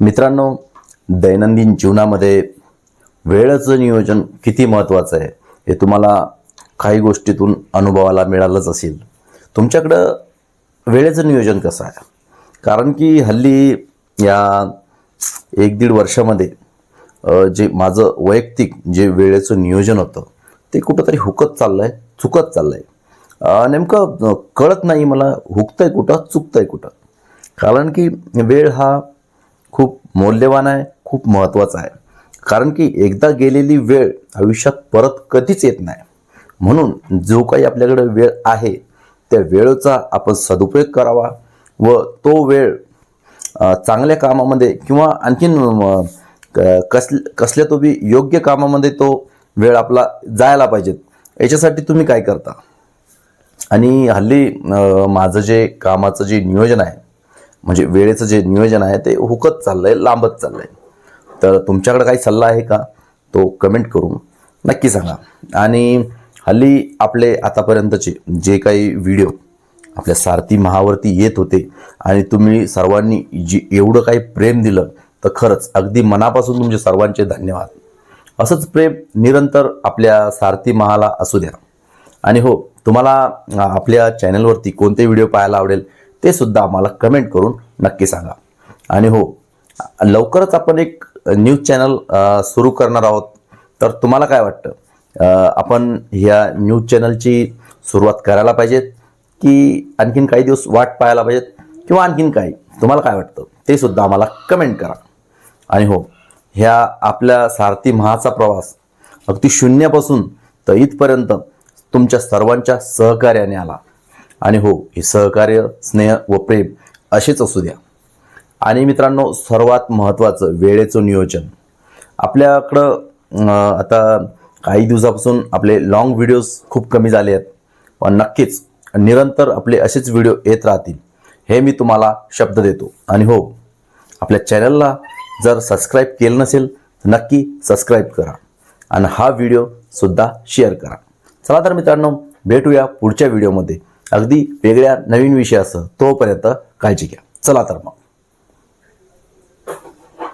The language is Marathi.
मित्रांनो दैनंदिन जीवनामध्ये वेळेचं नियोजन किती महत्त्वाचं आहे हे तुम्हाला काही गोष्टीतून अनुभवाला मिळालंच असेल. तुमच्याकडं वेळेचं नियोजन कसं आहे? कारण की हल्ली या एक दीड वर्षामध्ये जे माझं वैयक्तिक जे वेळेचं नियोजन होतं ते कुठंतरी हुकत चाललं आहे चुकत चाललं आहे नेमकं कळत नाही मला हुकतं आहे कुठं चुकतं आहे कुठं. कारण की वेळ हा खूप मौल्यवान आहे खूप महत्त्वाचा आहे. कारण की एकदा गेलेली वेळ आयुष्यात परत कधीच येत नाही. म्हणून जो काही आपल्याकडे वेळ आहे त्या वेळेचा आपण सदुपयोग करावा व तो वेळ चांगल्या कामामध्ये किंवा आणखीन क- कसल्या कसल्या तो बी योग्य कामामध्ये तो वेळ आपला जायला पाहिजेत याच्यासाठी तुम्ही काय करता? आणि हल्ली माझं जे कामाचं जे नियोजन आहे म्हणजे वेळेचं जे नियोजन आहे ते हुकत चाललंय लांबत चाललंय. तर तुमच्याकडे काही सल्ला आहे का? तो कमेंट करून नक्की सांगा. आणि हल्ली आपले आतापर्यंतचे जे काही व्हिडिओ आपल्या सारथी महावरती येत होते आणि तुम्ही सर्वांनी जी एवढं काही प्रेम दिलं तर खरंच अगदी मनापासून तुमचे सर्वांचे धन्यवाद. असंच प्रेम निरंतर आपल्या सारथी महाला असू द्या. आणि हो तुम्हाला आपल्या चॅनलवरती कोणते व्हिडिओ पाहायला आवडेल ते सुद्धा आम्हाला कमेंट करून नक्की सांगा. आणि हो लवकरच आपण एक न्यूज चॅनल सुरू करणार आहोत. तर तुम्हाला काय वाटतं? आपण ह्या न्यूज चॅनलची सुरुवात करायला पाहिजेत की आणखीन काही दिवस वाट पाहायला पाहिजेत किंवा आणखीन काही? तुम्हाला काय वाटतं? ते सुद्धा आम्हाला कमेंट करा. आणि हो ह्या आपल्या सारथी महाचा प्रवास अगदी शून्यापासून तर इथपर्यंत तुमच्या सर्वांच्या सहकार्याने आला. आणि हो हे सहकार्य स्नेह व प्रेम असेच असू द्या. आणि मित्रांनो सर्वात महत्त्वाचं वेळेचं नियोजन. आपल्याकडं आता काही दिवसापासून आपले लॉंग व्हिडिओज खूप कमी झाले आहेत. पण नक्कीच निरंतर आपले असेच व्हिडिओ येत राहतील. हे मी तुम्हाला शब्द देतो. आणि हो आपल्या चॅनलला जर सबस्क्राईब केलं नसेल तर नक्की सबस्क्राईब करा. आणि हा व्हिडिओसुद्धा शेअर करा. चला तर मित्रांनो भेटूया पुढच्या व्हिडिओमध्ये अगदी वेगळ्या नवीन विषयासह तोपर्यंत काळजी घ्या. चला तर मग.